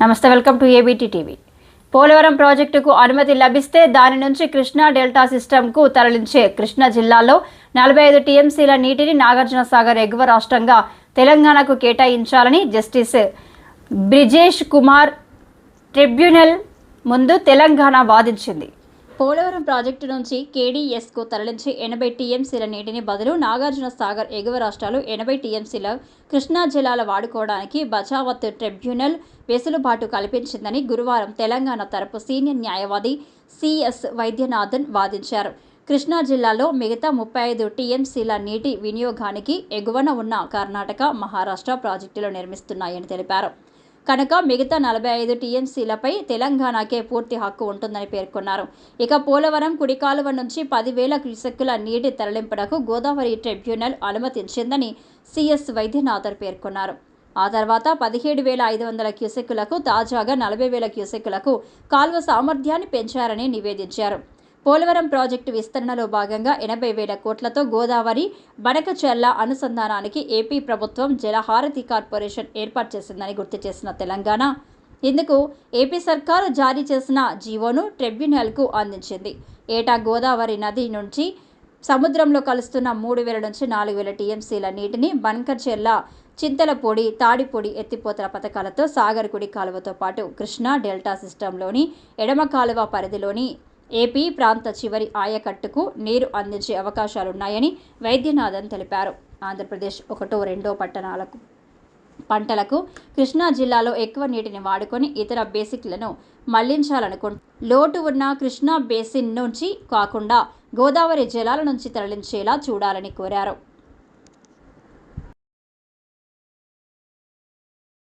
నమస్తే welcome to ABT TV Polavaram ప్రాజెక్టుకు అనుమతి లభిస్తే దాని నుంచి కృష్ణా డెల్టా సిస్టమ్కు తరలించే కృష్ణా జిల్లాలో నలభై ఐదు టీఎంసీల నీటిని నాగార్జున సాగర్ ఎగువ రాష్ట్రంగా తెలంగాణకు కేటాయించాలని జస్టిస్ బ్రిజేష్ కుమార్ ట్రిబ్యునల్ ముందు తెలంగాణ వాదించింది. పోలవరం ప్రాజెక్టు నుంచి కేడీఎస్కు తరలించి ఎనభై టీఎంసీల నీటిని బదులు నాగార్జున సాగర్ ఎగువ రాష్ట్రాలు ఎనభై టీఎంసీల కృష్ణా జలాల వాడుకోవడానికి బచావత్ ట్రిబ్యునల్ వెసులుబాటు కల్పించిందని గురువారం తెలంగాణ తరపు సీనియర్ న్యాయవాది సిఎస్ వైద్యనాథన్ వాదించారు. కృష్ణా జిల్లాలో మిగతా ముప్పై ఐదు టీఎంసీల నీటి వినియోగానికి ఎగువన ఉన్న కర్ణాటక మహారాష్ట్ర ప్రాజెక్టులు నిర్మిస్తున్నాయని తెలిపారు. కనుక మిగతా నలభై ఐదు టీఎంసీలపై తెలంగాణకే పూర్తి హక్కు ఉంటుందని పేర్కొన్నారు. ఇక పోలవరం కుడికాలువ నుంచి పదివేల క్యూసెక్కుల నీటి తరలింపునకు గోదావరి ట్రిబ్యునల్ అనుమతించిందని సిఎస్ వైద్యనాథర్ పేర్కొన్నారు. ఆ తర్వాత పదిహేడు వేల ఐదు వందల క్యూసెక్కులకు తాజాగా నలభై వేల క్యూసెక్కులకు కాల్వ సామర్థ్యాన్ని పెంచారని నివేదించారు. పోలవరం ప్రాజెక్టు విస్తరణలో భాగంగా ఎనభై వేల కోట్లతో గోదావరి బనకచెర్ల అనుసంధానానికి ఏపీ ప్రభుత్వం జలహారతి కార్పొరేషన్ ఏర్పాటు చేసిందని గుర్తు చేసిన తెలంగాణ. ఇందుకు ఏపీ సర్కారు జారీ చేసిన జీవోను ట్రిబ్యునల్కు అందించింది. ఏటా గోదావరి నది నుంచి సముద్రంలో కలుస్తున్న మూడు వేల నుంచి నాలుగు వేల టీఎంసీల నీటిని బన్కర్చెర్ల చింతలపొడి తాడిపొడి ఎత్తిపోతల పథకాలతో సాగర్కుడి కాలువతో పాటు కృష్ణా డెల్టా సిస్టంలోని ఎడమ కాలువ పరిధిలోని ఏపీ ప్రాంత చివరి ఆయకట్టుకు నీరు అందించే అవకాశాలున్నాయని వైద్యనాథన్ తెలిపారు. ఆంధ్రప్రదేశ్ ఒకటో రెండో పట్టణాలకు పంటలకు కృష్ణా జిల్లాలో ఎక్కువ నీటిని వాడుకొని ఇతర బేసిక్లను మళ్ళించాలనుకుంటు లోటు ఉన్న కృష్ణా బేసిన్ నుంచి కాకుండా గోదావరి జలాల నుంచి తరలించేలా చూడాలని కోరారు.